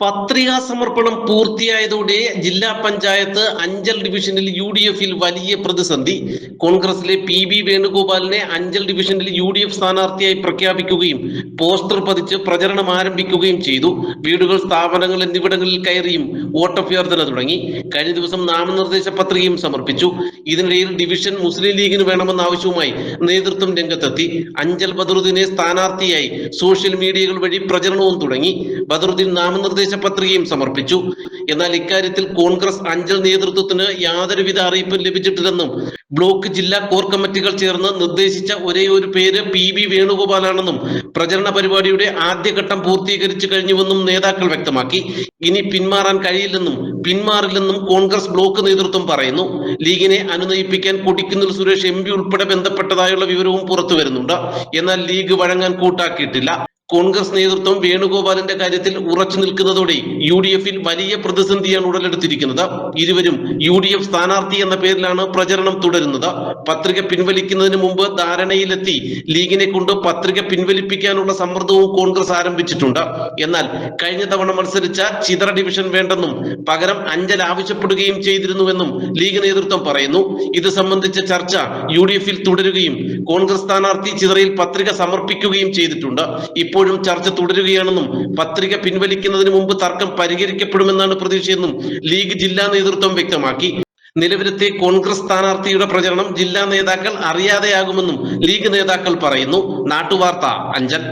പത്രികാ സമർപ്പണം പൂർത്തിയായതോടെ ജില്ലാ പഞ്ചായത്ത് അഞ്ചൽ ഡിവിഷനിൽ യു ഡി എഫിൽ വലിയ പ്രതിസന്ധി. കോൺഗ്രസിലെ പി ബി വേണുഗോപാലിനെ അഞ്ചൽ ഡിവിഷനിൽ യു ഡി എഫ് സ്ഥാനാർത്ഥിയായി പ്രഖ്യാപിക്കുകയും പോസ്റ്റർ പതിച്ച് പ്രചരണം ആരംഭിക്കുകയും ചെയ്തു. വീടുകൾ സ്ഥാപനങ്ങൾ എന്നിവിടങ്ങളിൽ കയറിയും വോട്ടഭ്യർത്ഥന തുടങ്ങി. കഴിഞ്ഞ ദിവസം നാമനിർദ്ദേശ പത്രികയും സമർപ്പിച്ചു. ഇതിനിടയിൽ ഡിവിഷൻ മുസ്ലിം ലീഗിന് വേണമെന്ന ആവശ്യവുമായി നേതൃത്വം രംഗത്തെത്തി. അഞ്ചൽ ബദറുദ്ദീനെ സ്ഥാനാർത്ഥിയായി സോഷ്യൽ മീഡിയകൾ വഴി പ്രചരണവും തുടങ്ങി. ബദറുദ്ദീൻ നാമനിർദ്ദേശ പത്രികയും സമർപ്പിച്ചു. എന്നാൽ ഇക്കാര്യത്തിൽ കോൺഗ്രസ് അഞ്ചൽ നേതൃത്വത്തിന് യാതൊരുവിധ അറിയിപ്പും ലഭിച്ചിട്ടില്ലെന്നും ബ്ലോക്ക് ജില്ലാ കോർ കമ്മിറ്റികൾ ചേർന്ന് നിർദ്ദേശിച്ച ഒരേ ഒരു പേര് പി ബി വേണുഗോപാലാണെന്നും പ്രചരണ പരിപാടിയുടെ ആദ്യഘട്ടം പൂർത്തീകരിച്ചു കഴിഞ്ഞുവെന്നും നേതാക്കൾ വ്യക്തമാക്കി. ഇനി പിന്മാറാൻ കഴിയില്ലെന്നും പിന്മാറില്ലെന്നും കോൺഗ്രസ് ബ്ലോക്ക് നേതൃത്വം പറയുന്നു. ലീഗിനെ അനുനയിപ്പിക്കാൻ കൊടിക്കുന്നിൽ സുരേഷ് എം പി ഉൾപ്പെടെ ബന്ധപ്പെട്ടതായുള്ള വിവരവും പുറത്തു വരുന്നുണ്ട് എന്നാൽ ലീഗ് വഴങ്ങാൻ കൂട്ടാക്കിയിട്ടില്ല. കോൺഗ്രസ് നേതൃത്വം വേണുഗോപാലിന്റെ കാര്യത്തിൽ ഉറച്ചു നിൽക്കുന്നതോടെ യു ഡി എഫിൽ വലിയ പ്രതിസന്ധിയാണ് ഉടലെടുത്തിരിക്കുന്നത്. ഇരുവരും യു ഡി എഫ് സ്ഥാനാർത്ഥി എന്ന പേരിലാണ് പ്രചരണം തുടരുന്നത്. പത്രിക പിൻവലിക്കുന്നതിന് മുമ്പ് ധാരണയിലെത്തി ലീഗിനെ കൊണ്ട് പത്രിക പിൻവലിപ്പിക്കാനുള്ള സമ്മർദ്ദവും കോൺഗ്രസ് ആരംഭിച്ചിട്ടുണ്ട്. എന്നാൽ കഴിഞ്ഞ തവണ മത്സരിച്ച ചിതറ ഡിവിഷൻ വേണ്ടെന്നും പകരം അഞ്ചൽ ആവശ്യപ്പെടുകയും ചെയ്തിരുന്നുവെന്നും ലീഗ് നേതൃത്വം പറയുന്നു. ഇത് സംബന്ധിച്ച ചർച്ച യു ഡി എഫിൽ തുടരുകയും കോൺഗ്രസ് സ്ഥാനാർത്ഥി ചിതറയിൽ പത്രിക സമർപ്പിക്കുകയും ചെയ്തിട്ടുണ്ട്. ഇപ്പോഴും ചർച്ച തുടരുകയാണെന്നും പത്രിക പിൻവലിക്കുന്നതിന് മുമ്പ് തർക്കം പരിഹരിക്കപ്പെടുമെന്നാണ് പ്രതീക്ഷയെന്നും ലീഗ് ജില്ലാ നേതൃത്വം വ്യക്തമാക്കി. നിലവിലത്തെ കോൺഗ്രസ് സ്ഥാനാർത്ഥിയുടെ പ്രചരണം ജില്ലാ നേതാക്കൾ അറിയാതെയാകുമെന്നും ലീഗ് നേതാക്കൾ പറയുന്നു. നാട്ടുവാർത്ത അഞ്ചൽ.